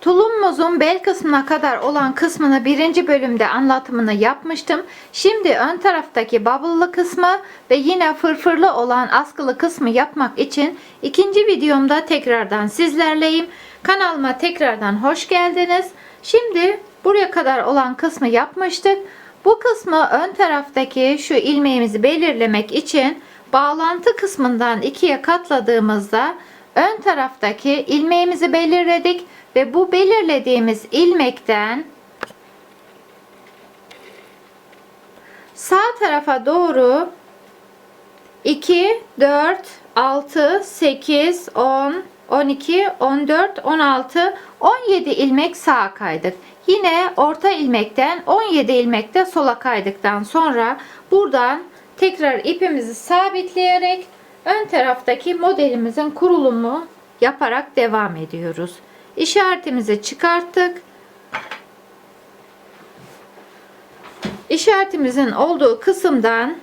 Tulumumuzun bel kısmına kadar olan kısmını birinci bölümde anlatımını yapmıştım. Şimdi ön taraftaki bubble'lı kısmı ve yine fırfırlı olan askılı kısmı yapmak için ikinci videomda tekrardan sizlerleyim. Kanalıma tekrardan hoş geldiniz. Şimdi buraya kadar olan kısmı yapmıştık. Bu kısmı ön taraftaki şu ilmeğimizi belirlemek için bağlantı kısmından ikiye katladığımızda ön taraftaki ilmeğimizi belirledik ve bu belirlediğimiz ilmekten sağ tarafa doğru 2, 4, 6, 8, 10, 12, 14, 16, 17 ilmek sağa kaydık. Yine orta ilmekten 17 ilmekte sola kaydıktan sonra buradan tekrar ipimizi sabitleyerek ön taraftaki modelimizin kurulumu yaparak devam ediyoruz. İşaretimizi çıkarttık. İşaretimizin olduğu kısımdan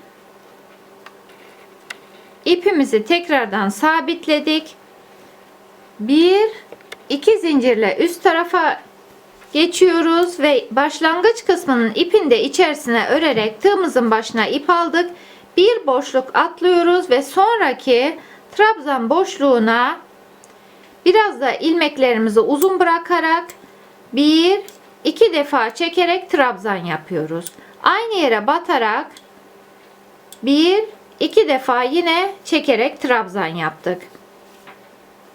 ipimizi tekrardan sabitledik. Bir, iki zincirle üst tarafa geçiyoruz ve başlangıç kısmının ipini de içerisine örerek tığımızın başına ip aldık. Bir boşluk atlıyoruz ve sonraki trabzan boşluğuna biraz da ilmeklerimizi uzun bırakarak bir iki defa çekerek trabzan yapıyoruz. Aynı yere batarak bir iki defa yine çekerek trabzan yaptık.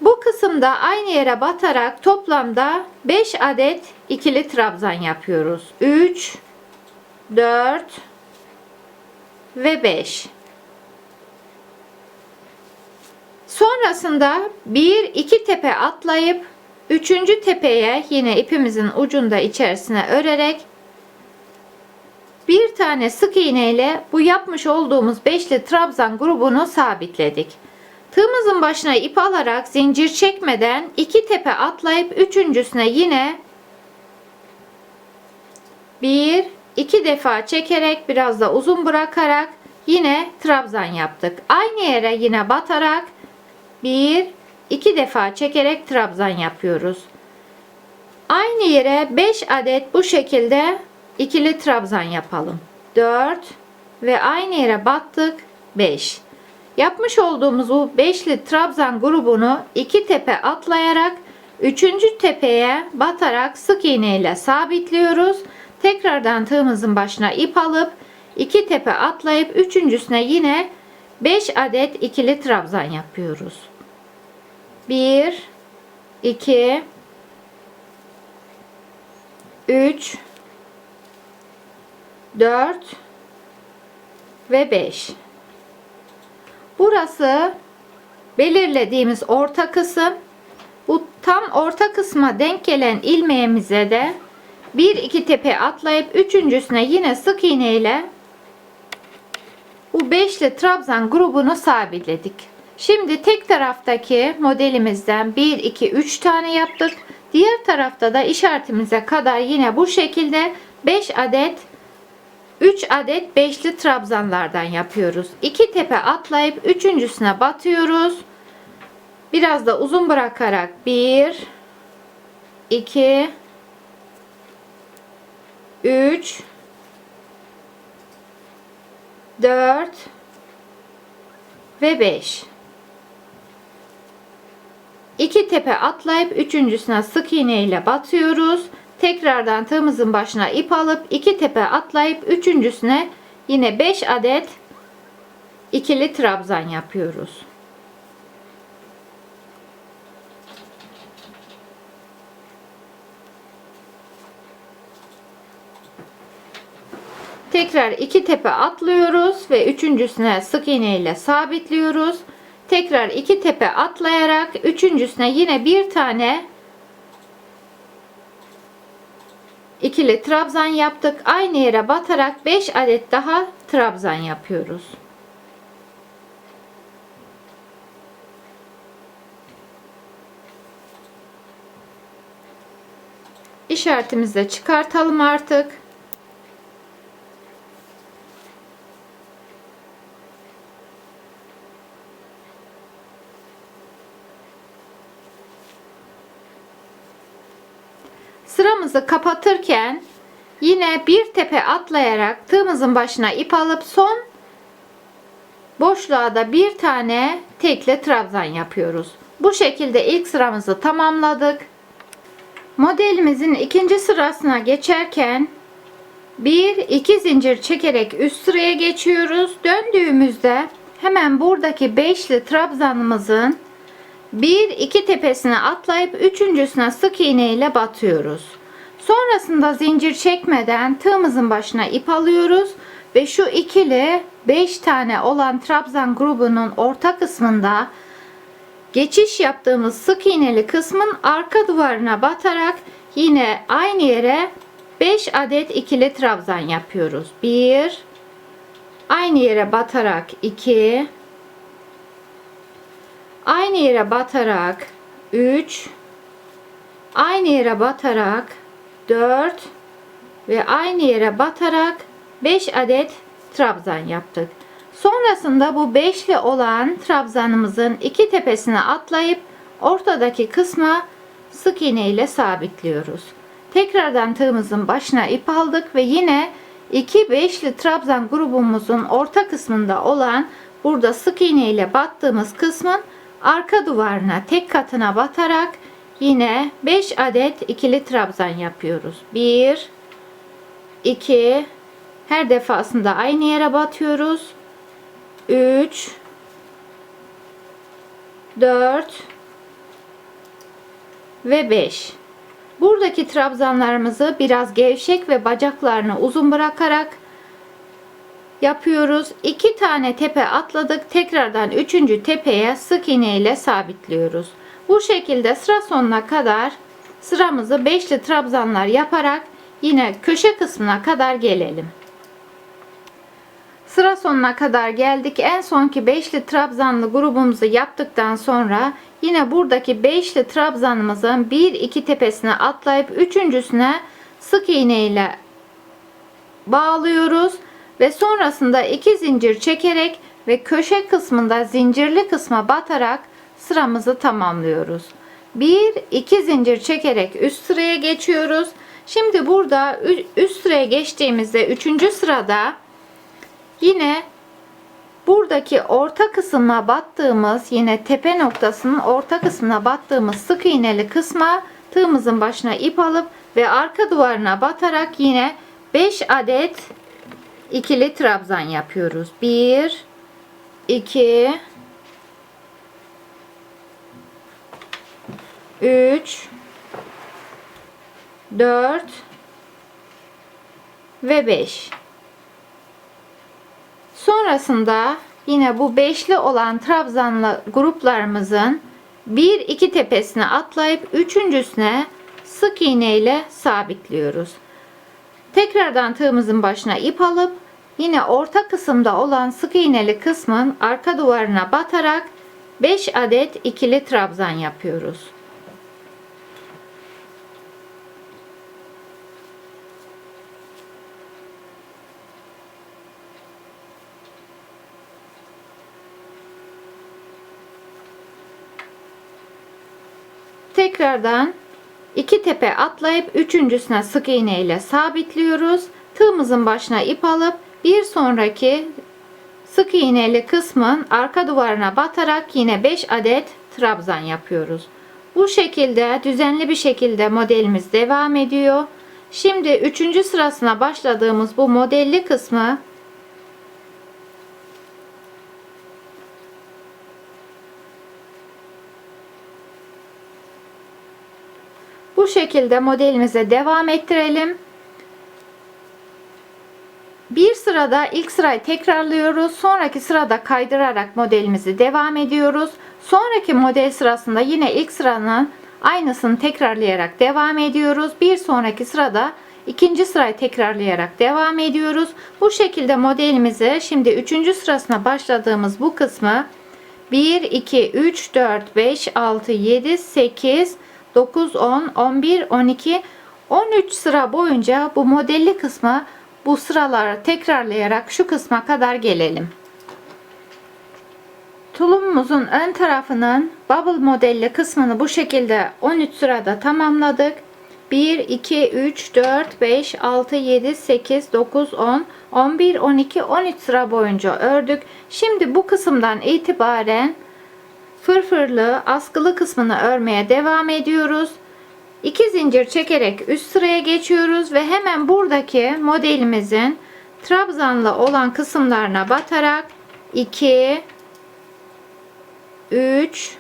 Bu kısımda aynı yere batarak toplamda 5 adet ikili trabzan yapıyoruz. 3 4 ve 5. Sonrasında bir iki tepe atlayıp üçüncü tepeye yine ipimizin ucunda içerisine örerek bir tane sık iğne ile bu yapmış olduğumuz beşli trabzan grubunu sabitledik. Tığımızın başına ip alarak zincir çekmeden iki tepe atlayıp üçüncüsüne yine bir iki defa çekerek biraz da uzun bırakarak yine trabzan yaptık. Aynı yere yine batarak bir iki defa çekerek trabzan yapıyoruz. Aynı yere 5 adet bu şekilde ikili trabzan yapalım. 4 ve aynı yere battık 5. Yapmış olduğumuz bu beşli trabzan grubunu iki tepe atlayarak üçüncü tepeye batarak sık iğne ile sabitliyoruz. Tekrardan tığımızın başına ip alıp iki tepe atlayıp üçüncüsüne yine 5 adet ikili trabzan yapıyoruz. 1 2 3 4 ve 5 Burası belirlediğimiz orta kısım. Bu tam orta kısma denk gelen ilmeğimize de bir iki tepe atlayıp üçüncüsüne yine sık iğne ile bu beşli trabzan grubunu sabitledik. Şimdi tek taraftaki modelimizden 1 2 3 tane yaptık. Diğer tarafta da işaretimize kadar yine bu şekilde 5 adet 3 adet beşli trabzanlardan yapıyoruz. 2 tepe atlayıp üçüncüsüne batıyoruz. Biraz da uzun bırakarak 1 2 3 4 ve 5 2 tepe atlayıp üçüncüsüne sık iğne ile batıyoruz. Tekrardan tığımızın başına ip alıp iki tepe atlayıp üçüncüsüne yine 5 adet ikili trabzan yapıyoruz. Tekrar iki tepe atlıyoruz ve üçüncüsüne sık iğne ile sabitliyoruz. Tekrar iki tepe atlayarak üçüncüsüne yine bir tane ikili trabzan yaptık. Aynı yere batarak 5 adet daha trabzan yapıyoruz. İşaretimizi de çıkartalım artık. Sıramızı kapatırken yine bir tepe atlayarak tığımızın başına ip alıp son boşluğa da bir tane tekle trabzan yapıyoruz. Bu şekilde ilk sıramızı tamamladık. Modelimizin ikinci sırasına geçerken bir iki zincir çekerek üst sıraya geçiyoruz. Döndüğümüzde hemen buradaki beşli trabzanımızın bir iki tepesine atlayıp üçüncüsüne sık iğne ile batıyoruz. Sonrasında zincir çekmeden tığımızın başına ip alıyoruz ve şu ikili 5 tane olan trabzan grubunun orta kısmında geçiş yaptığımız sık iğneli kısmın arka duvarına batarak yine aynı yere 5 adet ikili trabzan yapıyoruz. 1 aynı yere batarak 2 aynı yere batarak 3 aynı yere batarak 4 ve aynı yere batarak 5 adet trabzan yaptık. Sonrasında bu beşli olan trabzanımızın iki tepesine atlayıp ortadaki kısma sık iğne ile sabitliyoruz. Tekrardan tığımızın başına ip aldık ve yine iki beşli trabzan grubumuzun orta kısmında olan burada sık iğne ile battığımız kısmın arka duvarına tek katına batarak yine 5 adet ikili trabzan yapıyoruz. 1 2 her defasında aynı yere batıyoruz. 3 4 ve 5 buradaki trabzanlarımızı biraz gevşek ve bacaklarını uzun bırakarak yapıyoruz. 2 tane tepe atladık. Tekrardan 3. tepeye sık iğne ile sabitliyoruz. Bu şekilde sıra sonuna kadar sıramızı beşli trabzanlar yaparak yine köşe kısmına kadar gelelim. Sıra sonuna kadar geldik. En sonki beşli trabzanlı grubumuzu yaptıktan sonra yine buradaki beşli trabzanımızın bir iki tepesine atlayıp üçüncüsüne sık iğne ile bağlıyoruz ve sonrasında iki zincir çekerek ve köşe kısmında zincirli kısma batarak sıramızı tamamlıyoruz. Bir iki zincir çekerek üst sıraya geçiyoruz. Şimdi burada üst sıraya geçtiğimizde üçüncü sırada Yine buradaki orta kısma battığımız yine tepe noktasının orta kısmına battığımız sık iğneli kısma tığımızın başına ip alıp ve arka duvarına batarak yine 5 adet ikili trabzan yapıyoruz. 1 2 3 4 ve 5 Sonrasında yine bu beşli olan trabzanlı gruplarımızın bir iki tepesine atlayıp üçüncüsüne sık iğne ile sabitliyoruz. Tekrardan tığımızın başına ip alıp yine orta kısımda olan sık iğneli kısmın arka duvarına batarak 5 adet ikili trabzan yapıyoruz. Tekrardan iki tepe atlayıp üçüncüsüne sık iğne ile sabitliyoruz. Tığımızın başına ip alıp bir sonraki sık iğneli kısmın arka duvarına batarak yine 5 adet trabzan yapıyoruz. Bu şekilde düzenli bir şekilde modelimiz devam ediyor. Şimdi üçüncü sırasına başladığımız bu modelli kısmı Bu şekilde modelimize devam ettirelim. Bir sırada ilk sırayı tekrarlıyoruz. Sonraki sırada kaydırarak modelimizi devam ediyoruz. Sonraki model sırasında yine ilk sıranın aynısını tekrarlayarak devam ediyoruz. Bir sonraki sırada ikinci sırayı tekrarlayarak devam ediyoruz. Bu şekilde modelimizi şimdi üçüncü sırasına başladığımız bu kısmı 1, 2, 3, 4, 5, 6, 7, 8, 9, 10, 11, 12, 13 sıra boyunca bu modelli kısmı bu sıraları tekrarlayarak şu kısma kadar gelelim. Tulumumuzun ön tarafının bubble modelli kısmını bu şekilde 13 sırada tamamladık. 1, 2, 3, 4, 5, 6, 7, 8, 9, 10, 11, 12, 13 sıra boyunca ördük. Şimdi bu kısımdan itibaren fırfırlı askılı kısmını örmeye devam ediyoruz. 2 zincir çekerek üst sıraya geçiyoruz ve hemen buradaki modelimizin trabzanlı olan kısımlarına batarak 2 3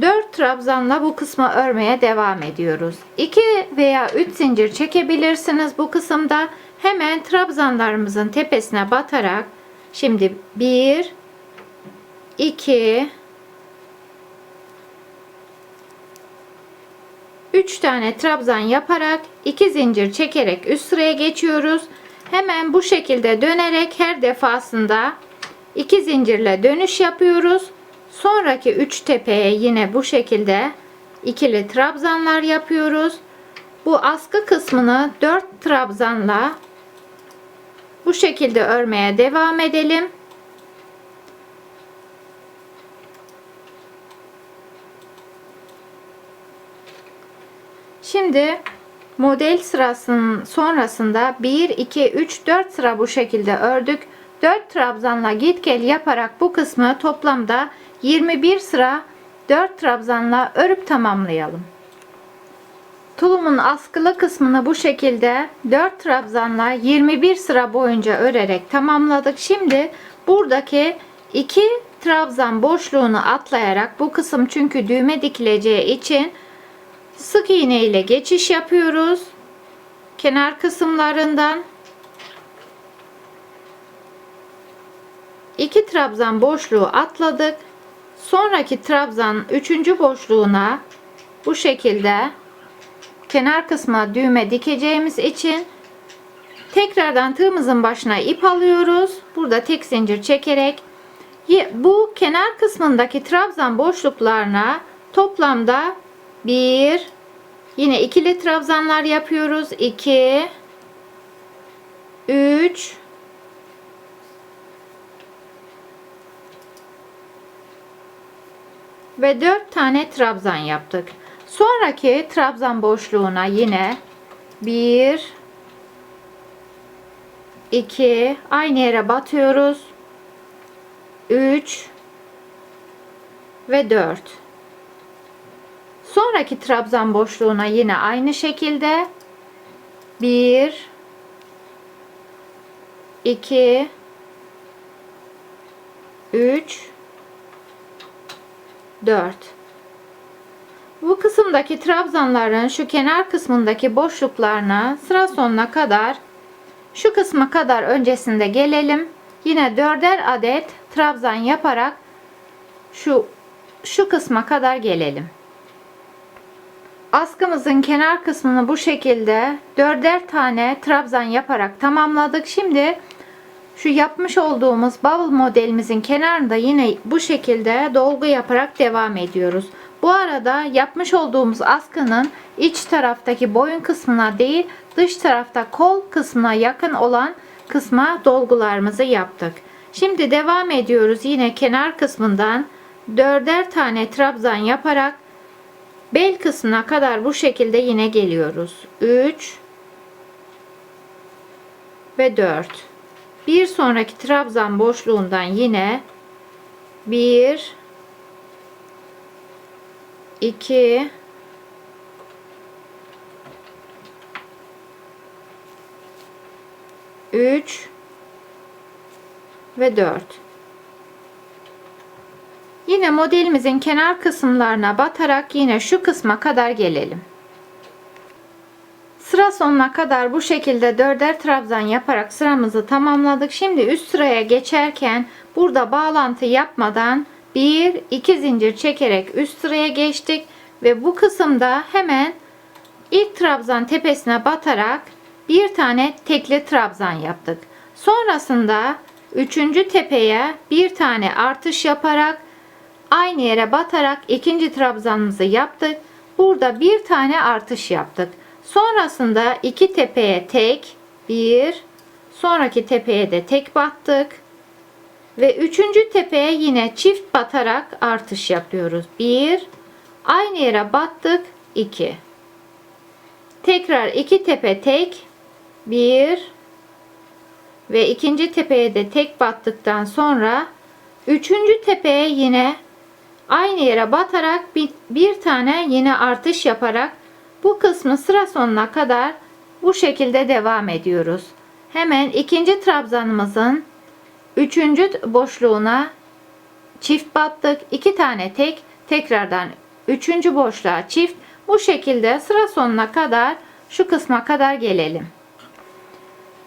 4 trabzanla bu kısmı örmeye devam ediyoruz. 2 veya 3 zincir çekebilirsiniz bu kısımda. Hemen trabzanlarımızın tepesine batarak şimdi 1 2 3 tane trabzan yaparak 2 zincir çekerek üst sıraya geçiyoruz. Hemen bu şekilde dönerek her defasında 2 zincirle dönüş yapıyoruz. Sonraki 3 tepeye yine bu şekilde ikili trabzanlar yapıyoruz. Bu askı kısmını 4 trabzanla bu şekilde örmeye devam edelim. Şimdi model sırasının sonrasında 1 2 3 4 sıra bu şekilde ördük. 4 trabzanla git gel yaparak bu kısmı toplamda 21 sıra 4 trabzanla örüp tamamlayalım. Tulumun askılı kısmını bu şekilde 4 trabzanla 21 sıra boyunca örerek tamamladık. Şimdi buradaki 2 trabzan boşluğunu atlayarak bu kısım çünkü düğme dikileceği için sık iğne ile geçiş yapıyoruz. Kenar kısımlarından 2 trabzan boşluğu atladık. Sonraki trabzan 3. boşluğuna bu şekilde kenar kısmına düğme dikeceğimiz için tekrardan tığımızın başına ip alıyoruz. Burada tek zincir çekerek bu kenar kısmındaki trabzan boşluklarına toplamda 1 yine ikili trabzanlar yapıyoruz. 2 3 ve 4 tane trabzan yaptık. Sonraki trabzan boşluğuna yine 1 2 aynı yere batıyoruz. 3 ve 4. Sonraki trabzan boşluğuna yine aynı şekilde 1 2 3 4 Bu kısımdaki trabzanların şu kenar kısmındaki boşluklarına sıra sonuna kadar şu kısma kadar öncesinde gelelim. Yine dörder adet trabzan yaparak şu şu kısma kadar gelelim. Askımızın kenar kısmını bu şekilde dörder tane trabzan yaparak tamamladık. Şimdi şu yapmış olduğumuz bubble modelimizin kenarında yine bu şekilde dolgu yaparak devam ediyoruz. Bu arada yapmış olduğumuz askının iç taraftaki boyun kısmına değil dış tarafta kol kısmına yakın olan kısma dolgularımızı yaptık. Şimdi devam ediyoruz yine kenar kısmından dörder tane trabzan yaparak bel kısmına kadar bu şekilde yine geliyoruz. 3 ve 4 bir sonraki trabzan boşluğundan yine 1 2 3 ve 4 Yine modelimizin kenar kısımlarına batarak yine şu kısma kadar gelelim. Sıra sonuna kadar bu şekilde dörder trabzan yaparak sıramızı tamamladık. Şimdi üst sıraya geçerken burada bağlantı yapmadan 1 2 zincir çekerek üst sıraya geçtik ve bu kısımda hemen ilk trabzan tepesine batarak bir tane tekli trabzan yaptık. Sonrasında üçüncü tepeye bir tane artış yaparak aynı yere batarak ikinci trabzanımızı yaptık. Burada bir tane artış yaptık. Sonrasında iki tepeye tek bir sonraki tepeye de tek battık ve üçüncü tepeye yine çift batarak artış yapıyoruz. Bir aynı yere battık 2 tekrar iki tepe tek 1 ve ikinci tepeye de tek battıktan sonra üçüncü tepeye yine aynı yere batarak bir, tane yine artış yaparak bu kısmı sıra sonuna kadar bu şekilde devam ediyoruz. Hemen ikinci trabzanımızın üçüncü boşluğuna çift battık. iki tane tek tekrardan üçüncü boşluğa çift bu şekilde sıra sonuna kadar şu kısma kadar gelelim.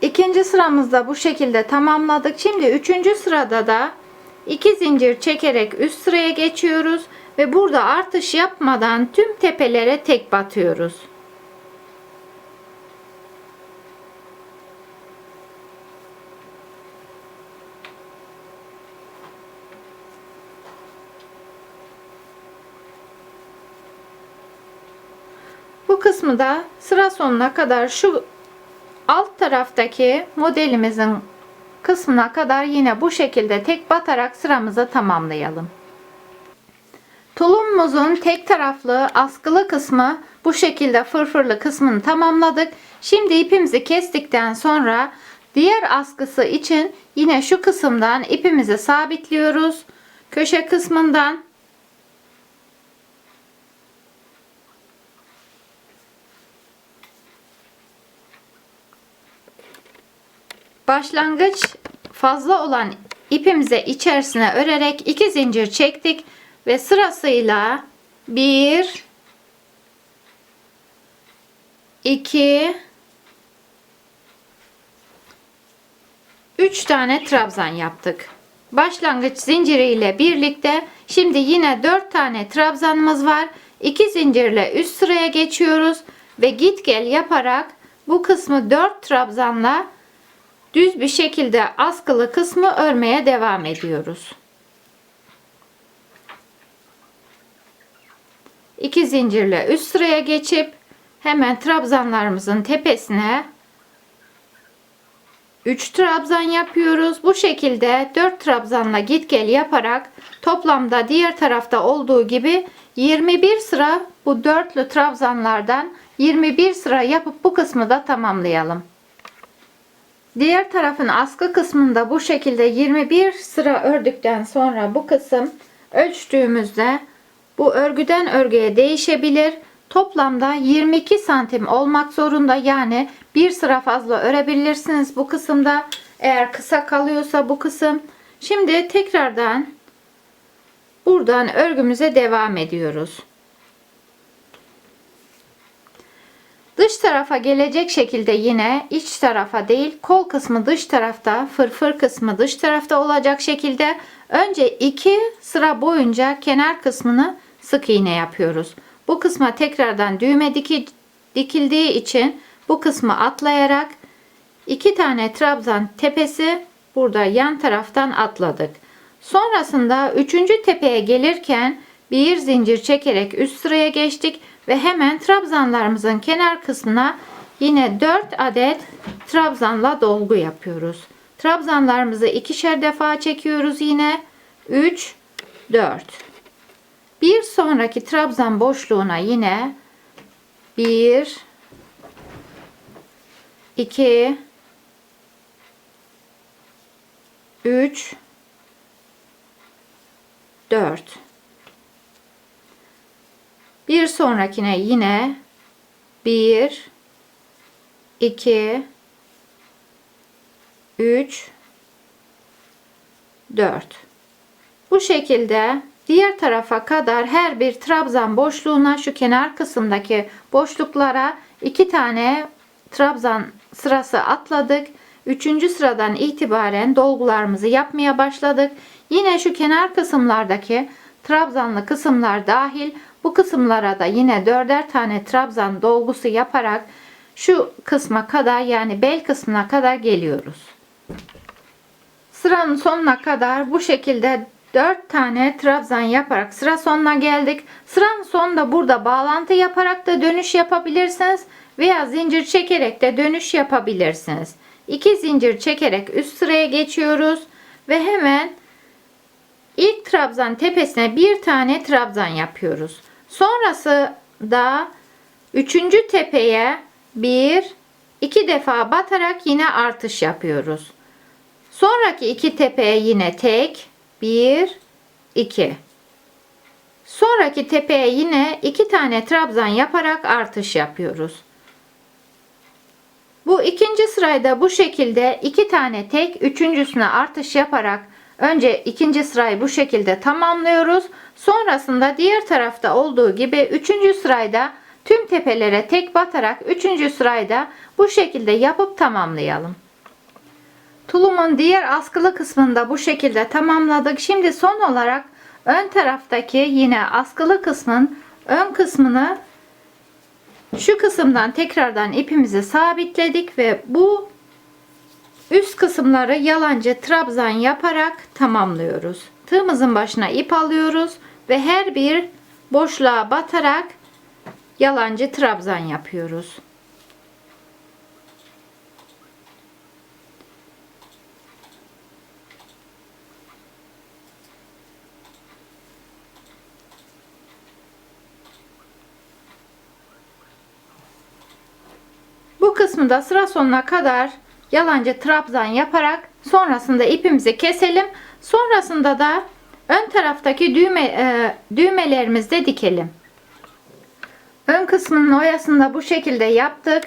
İkinci sıramızda bu şekilde tamamladık. Şimdi üçüncü sırada da iki zincir çekerek üst sıraya geçiyoruz ve burada artış yapmadan tüm tepelere tek batıyoruz. Bu kısmı da sıra sonuna kadar şu alt taraftaki modelimizin kısmına kadar yine bu şekilde tek batarak sıramızı tamamlayalım. Tulumumuzun tek taraflı askılı kısmı bu şekilde fırfırlı kısmını tamamladık. Şimdi ipimizi kestikten sonra diğer askısı için yine şu kısımdan ipimizi sabitliyoruz. Köşe kısmından başlangıç fazla olan ipimize içerisine örerek iki zincir çektik ve sırasıyla 1 2 3 tane trabzan yaptık. Başlangıç zinciriyle birlikte şimdi yine 4 tane trabzanımız var. 2 zincirle üst sıraya geçiyoruz ve git gel yaparak bu kısmı 4 trabzanla düz bir şekilde askılı kısmı örmeye devam ediyoruz. 2 zincirle üst sıraya geçip hemen trabzanlarımızın tepesine 3 trabzan yapıyoruz. Bu şekilde 4 trabzanla git gel yaparak toplamda diğer tarafta olduğu gibi 21 sıra bu dörtlü trabzanlardan 21 sıra yapıp bu kısmı da tamamlayalım. Diğer tarafın askı kısmında bu şekilde 21 sıra ördükten sonra bu kısım ölçtüğümüzde bu örgüden örgüye değişebilir. Toplamda 22 santim olmak zorunda yani bir sıra fazla örebilirsiniz bu kısımda. Eğer kısa kalıyorsa bu kısım. Şimdi tekrardan buradan örgümüze devam ediyoruz. Dış tarafa gelecek şekilde yine iç tarafa değil kol kısmı dış tarafta fırfır kısmı dış tarafta olacak şekilde önce iki sıra boyunca kenar kısmını sık iğne yapıyoruz. Bu kısma tekrardan düğme diki, dikildiği için bu kısmı atlayarak iki tane trabzan tepesi burada yan taraftan atladık. Sonrasında üçüncü tepeye gelirken bir zincir çekerek üst sıraya geçtik ve hemen trabzanlarımızın kenar kısmına yine 4 adet trabzanla dolgu yapıyoruz. Trabzanlarımızı ikişer defa çekiyoruz yine. 3 4 bir sonraki trabzan boşluğuna yine 1 2 3 4 bir sonrakine yine 1 2 3 4 bu şekilde diğer tarafa kadar her bir trabzan boşluğuna şu kenar kısımdaki boşluklara iki tane trabzan sırası atladık. Üçüncü sıradan itibaren dolgularımızı yapmaya başladık. Yine şu kenar kısımlardaki trabzanlı kısımlar dahil bu kısımlara da yine dörder tane trabzan dolgusu yaparak şu kısma kadar yani bel kısmına kadar geliyoruz. Sıranın sonuna kadar bu şekilde 4 tane trabzan yaparak sıra sonuna geldik. Sıranın sonunda burada bağlantı yaparak da dönüş yapabilirsiniz veya zincir çekerek de dönüş yapabilirsiniz. 2 zincir çekerek üst sıraya geçiyoruz ve hemen ilk trabzan tepesine bir tane trabzan yapıyoruz. Sonrası da üçüncü tepeye bir iki defa batarak yine artış yapıyoruz. Sonraki iki tepeye yine tek bir iki. Sonraki tepeye yine iki tane trabzan yaparak artış yapıyoruz. Bu ikinci sırayda bu şekilde iki tane tek, üçüncüsüne artış yaparak önce ikinci sırayı bu şekilde tamamlıyoruz. Sonrasında diğer tarafta olduğu gibi üçüncü sırayda tüm tepelere tek batarak üçüncü sırayda bu şekilde yapıp tamamlayalım. Tulumun diğer askılı kısmında bu şekilde tamamladık. Şimdi son olarak ön taraftaki yine askılı kısmın ön kısmını şu kısımdan tekrardan ipimizi sabitledik ve bu üst kısımları yalancı trabzan yaparak tamamlıyoruz. Tığımızın başına ip alıyoruz ve her bir boşluğa batarak yalancı trabzan yapıyoruz. Bu kısmı da sıra sonuna kadar yalancı trabzan yaparak sonrasında ipimizi keselim. Sonrasında da ön taraftaki düğme e, düğmelerimizde dikelim. Ön kısmının oyasını bu şekilde yaptık.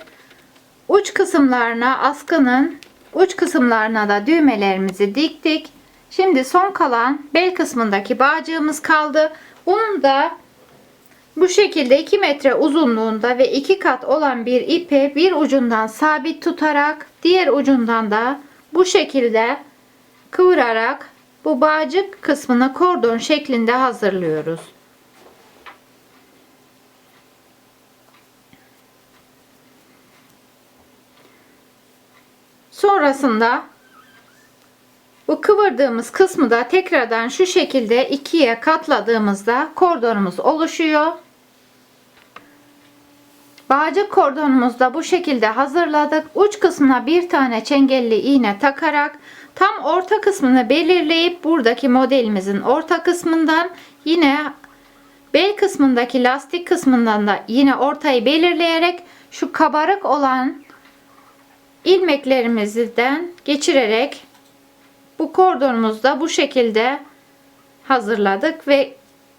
Uç kısımlarına askının uç kısımlarına da düğmelerimizi diktik. Şimdi son kalan bel kısmındaki bağcığımız kaldı. Bunun da bu şekilde 2 metre uzunluğunda ve 2 kat olan bir ipi bir ucundan sabit tutarak diğer ucundan da bu şekilde kıvırarak bu bağcık kısmını kordon şeklinde hazırlıyoruz. Sonrasında bu kıvırdığımız kısmı da tekrardan şu şekilde ikiye katladığımızda kordonumuz oluşuyor. Bağcık kordonumuzu da bu şekilde hazırladık. Uç kısmına bir tane çengelli iğne takarak tam orta kısmını belirleyip buradaki modelimizin orta kısmından yine bel kısmındaki lastik kısmından da yine ortayı belirleyerek şu kabarık olan ilmeklerimizden geçirerek bu kordonumuzu da bu şekilde hazırladık ve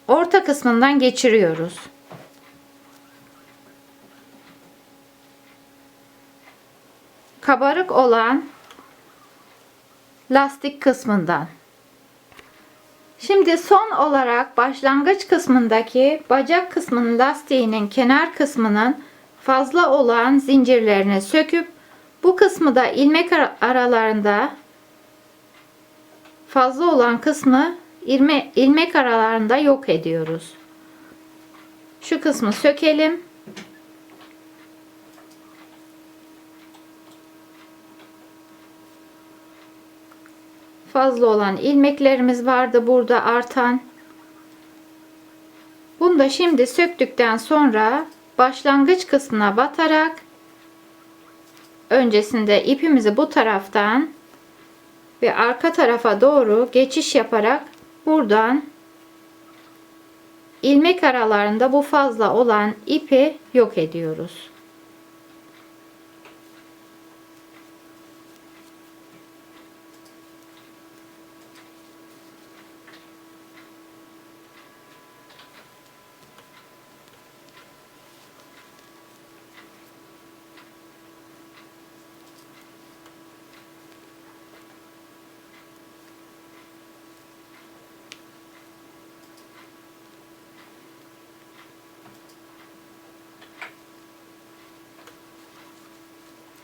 orta kısmından geçiriyoruz. Kabarık olan lastik kısmından. Şimdi son olarak başlangıç kısmındaki bacak kısmının lastiğinin kenar kısmının fazla olan zincirlerini söküp bu kısmı da ilmek aralarında fazla olan kısmı ilme, ilmek aralarında yok ediyoruz. Şu kısmı sökelim. Fazla olan ilmeklerimiz vardı burada artan. Bunu da şimdi söktükten sonra başlangıç kısmına batarak öncesinde ipimizi bu taraftan ve arka tarafa doğru geçiş yaparak buradan ilmek aralarında bu fazla olan ipi yok ediyoruz.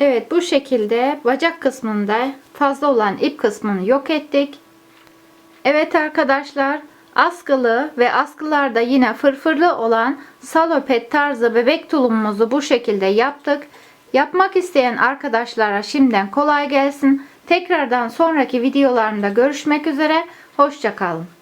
Evet bu şekilde bacak kısmında fazla olan ip kısmını yok ettik. Evet arkadaşlar askılı ve askılarda yine fırfırlı olan salopet tarzı bebek tulumumuzu bu şekilde yaptık. Yapmak isteyen arkadaşlara şimdiden kolay gelsin. Tekrardan sonraki videolarımda görüşmek üzere. Hoşçakalın.